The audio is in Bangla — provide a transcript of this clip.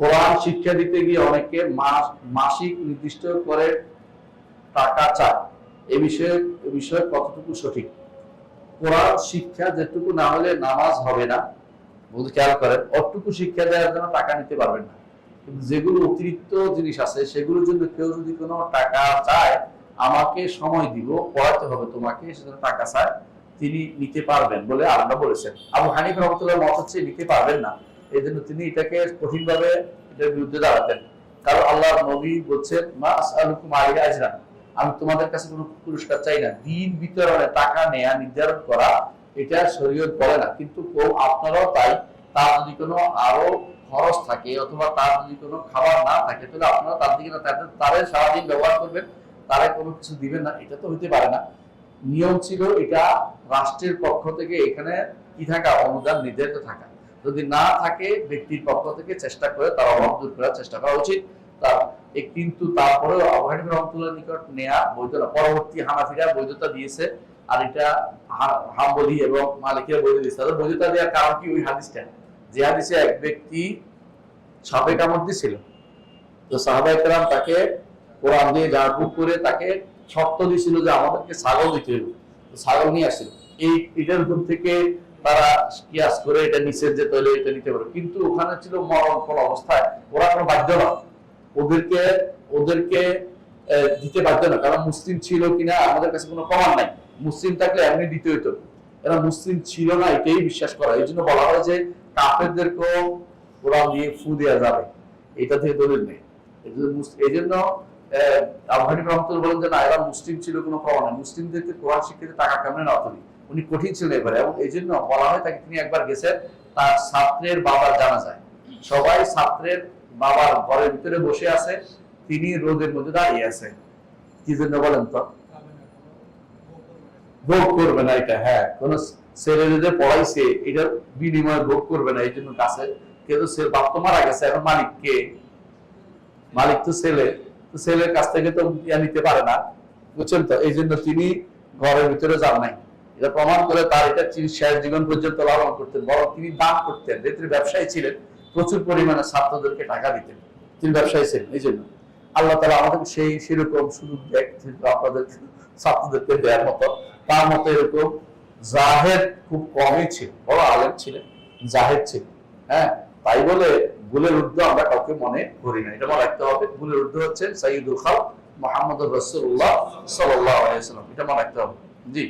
কোরআন শিক্ষা দিতে গিয়ে অনেকে মাস, মাসিক নির্দিষ্ট করে টাকা চায়। এ বিষয়ে এ বিষয়ে কতটুকু সঠিক? কোরআন শিক্ষা যেটুকু না হলে নামাজ হবে না বলতে খেয়াল করেন, অটুকু শিক্ষা দেওয়ার জন্য টাকা নিতে পারবেন না। কিন্তু যেগুলো অতিরিক্ত জিনিস আছে, সেগুলোর জন্য কেউ যদি কোনো টাকা চায়, আমাকে সময় দিব, পড়াতে হবে তোমাকে, সেজন্য টাকা চায়, তিনি নিতে পারবেন বলে আল্লাহ বলেছেন। আবু হানিফ রহমতুল্লাহ মত হচ্ছে, নিতে পারবেন না। এই জন্য তিনি এটাকে এটার বিরুদ্ধে দাঁড়াতেন। কারণ আল্লাহ নবী বলছেন, মা আমি তোমাদের কাছে কোনো পুরস্কার চাই না। দিন বিতরণে টাকা নেয়া, নির্ধারণ করা, এটা শরীয়ত বলে না। কিন্তু আপনারাও তাই, তার যদি কোনো আরও খরচ থাকে অথবা তার যদি কোনো খাবার না থাকে, তাহলে আপনারা তার দিকে না তাদের সারাদিন ব্যবহার করবেন, তারা কোনো কিছু দিবেন না, এটা তো হইতে পারে না। নিয়ম ছিল এটা রাষ্ট্রের পক্ষ থেকে এখানে কি থাকা, অনুদান নির্ধারিত থাকা। যদি না থাকে, ব্যক্তির পক্ষ থেকে চেষ্টা করে তার অভাব দূর করার চেষ্টা করা উচিত। কিন্তু তারপরেও রহমতুল্লাহ নিকট নেয়া বৈধতা, পরবর্তী হানাফিরা বৈধতা দিয়েছে আর এটা হাম্বলি এবং মালিকের দিয়েছে। বৈধতা দেওয়ার কারণ কি ওই হাদিসটা? যে হাদিসে এক ব্যক্তি সাপে তো সাহাবা একরাম তাকে কোরআন দিয়ে ঝাড়ফুঁক করে তাকে শর্ত দিয়েছিল যে আমাদেরকে ছাগল দিতে হবে। ছাগল নিয়ে আসছিল। এই, এটার উপর থেকে তারা কিয়াস করে এটা নিষেধ যে তাহলে এটা নিতে পারবে। কিন্তু ওখানে ছিল অবস্থায়। ওরা কোনো বাধ্য না। ওদেরকে ওদেরকে দিতে বাধ্য না। কারণ মুসলিম ছিল কিনা আমাদের কাছে কোনো প্রমাণ নাই। মুসলিম থাকলে এমনি দিতে হইতো। এরা মুসলিম ছিল না, এটাই বিশ্বাস করা। এই জন্য বলা হয় যে ফু দেওয়া যাবে। এটা থেকে দলিল নেই। এই জন্য রহমতুল বলেন যে না, এরা মুসলিম ছিল কোনো প্রমাণ নেই। মুসলিমদেরকে কোরআন শিক্ষিতে টাকা কেমন না তিনি উনি কঠিন ছিলেন এবারে এবং এই জন্য বলা হয় তাকে তিনি একবার গেছেন তার ছাত্রের বাবার জানা যায় সবাই ছাত্রের বাবার ঘরের ভিতরে বসে আছে, তিনি রোদের মধ্যে দাঁড়িয়ে আছে। কি জন্য বলেন তো? ভোগ করবে না এটা হ্যাঁ। কোন ছেলে যদি পড়াইছে, এটার বিনিময়ে ভোগ করবে না, এই জন্য কাছে। কিন্তু সে বাপ তো মারা গেছে, এখন মালিক কে? মালিক তো ছেলে। তো ছেলের কাছ থেকে তো নিতে পারে না, বুঝছেন তো? এই জন্য তিনি ঘরের ভিতরে যান নাই। এটা প্রমাণ করে তার এটা শেষ জীবন পর্যন্ত লালন করতেন, বরং তিনি দান করতেন। যে তিনি ব্যবসায়ী ছিলেন, প্রচুর পরিমাণে ছাত্রদেরকে টাকা দিতেন। তিনি ব্যবসায়ী ছিলেন, এই জন্য। আল্লাহ তালা আমাদের সেই সেরকম সুযোগ কিন্তু আপনাদের ছাত্রদেরকে দেওয়ার মতো। তার মতো এরকম জাহেদ খুব কমই ছিল, বড় আলেম ছিলেন, জাহেদ ছিল। হ্যাঁ তাই বলে গুলের ঊর্ধ্ব আমরা কাউকে মনে করি না। এটা মনে রাখতে হবে, গুলের ঊর্ধ্ব হচ্ছেন সাইদুল খাল মোহাম্মদ রসুল্লাহ সাল্লাহ এটা মনে রাখতে হবে। জি।